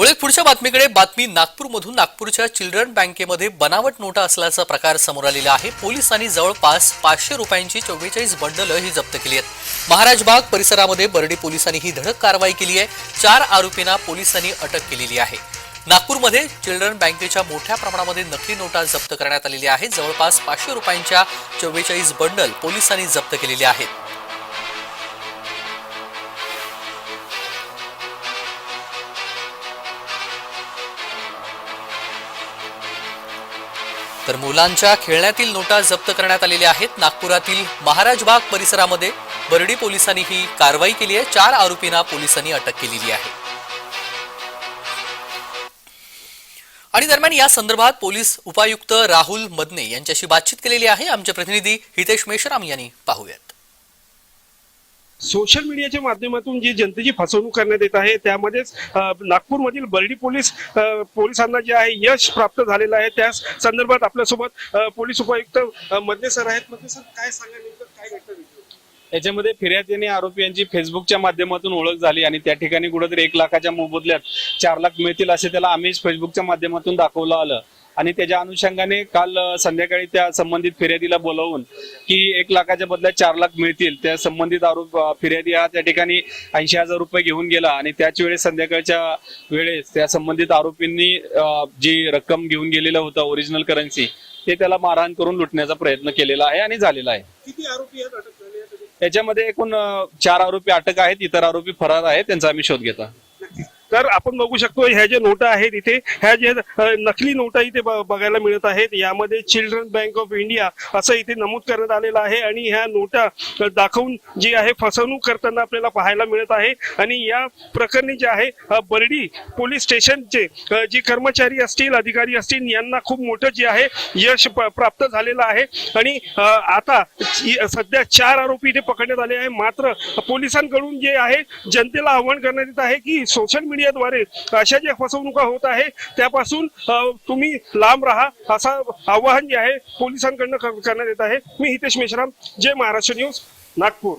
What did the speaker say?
वळीत पुढच्या बातमीकडे बातमी नागपूरमधून नागपूरच्या चिल्ड्रन बँकेमध्ये बनावट नोटा असल्याचा प्रकार समोर आलेला आहे. पोलिसांनी जवळपास पाचशे रुपयांची चव्वेचाळीस बंडलं ही जप्त केली आहेत. महाराज बाग परिसरामध्ये बर्डी पोलिसांनी ही धडक कारवाई केली आहे. चार आरोपींना पोलिसांनी अटक केलेली आहे. नागपूरमध्ये चिल्ड्रन बँकेच्या मोठ्या प्रमाणामध्ये नकली नोटा जप्त करण्यात आलेल्या आहेत. जवळपास पाचशे रुपयांच्या चव्वेचाळीस बंडल पोलिसांनी जप्त केलेले आहेत. तर मुलांच्या खेळण्यातील नोटा जप्त करण्यात आलेल्या आहेत. नागपुरातील महाराज बाग परिसरामध्ये बर्डी पोलिसांनी ही कारवाई केली आहे. चार आरोपींना पोलिसांनी अटक केलेली आहे. आणि दरम्यान या संदर्भात पोलीस उपायुक्त राहुल मदने यांच्याशी बातचीत केलेली आहे. आमचे प्रतिनिधी हितेश मेश्राम यांनी पाहूयात. सोशल मीडियाच्या माध्यमातून जी जनतेची फसवणूक करण्यात येत आहे त्यामध्येच नागपूरमधील बर्डी पोलीस पोलिसांना जे आहे यश प्राप्त झालेलं आहे. त्या संदर्भात आपल्यासोबत पोलीस उपायुक्त अ, सर आहेत. मध्ये सर काय सांगा काय घटना याच्यामध्ये फिर्यादी आरोपी यांची फेसबुकच्या माध्यमातून ओळख झाली आणि त्या ठिकाणी कुठेतरी एक लाखाच्या मोबदल्यात चार लाख मिळतील असे त्याला आम्हीच फेसबुकच्या माध्यमातून दाखवलं आलं. आणि त्याच्या अनुषंगाने काल संध्याकाळी त्या संबंधित फिर्यादीला बोलावून की एक लाखाच्या बदल्यात चार लाख मिळतील त्या संबंधित आरोप फिर्यादी हा त्या ठिकाणी ऐंशी हजार रुपये घेऊन गेला आणि त्याच वेळेस संध्याकाळच्या वेळेस त्या संबंधित आरोपींनी जी रक्कम घेऊन गेलेलं होतं ओरिजिनल करन्सी ते त्याला मारहाण करून लुटण्याचा प्रयत्न केलेला आहे आणि झालेला आहे किती आरोपी आहेत अटक झाले आहेत? याच्यामध्ये एकूण चार आरोपी अटक आहेत इतर आरोपी फरार आहेत त्यांचा आम्ही शोध घेतो. तर आपण बघू शकतो ह्या ज्या नोटा आहेत इथे ह्या ज्या नकली नोटा इथे ब- बघायला मिळत आहेत. यामध्ये चिल्ड्रन बँक ऑफ इंडिया असं इथे नमूद करण्यात आलेलं आहे आणि ह्या नोटा दाखवून जी आहे फसवणूक करताना आपल्याला पाहायला मिळत आहे. आणि या प्रकरणी जे आहे बर्डी पोलीस स्टेशनचे जे कर्मचारी असतील अधिकारी असतील यांना खूप मोठं जे आहे यश प्राप्त झालेलं आहे. आणि आता सध्या चार आरोपी इथे पकडण्यात आले आहे मात्र पोलिसांकडून जे आहे जनतेला आव्हान करण्यात येत आहे की सोशल मीडिया मीडियाद्वारे अशा ज्या फसवणुका होत आहे त्यापासून तुम्ही लांब राहा. असा आवाहन जे आहे पोलिसांकडनं करण्यात येत आहे. मी हितेश मेश्राम जय महाराष्ट्र न्यूज नागपूर.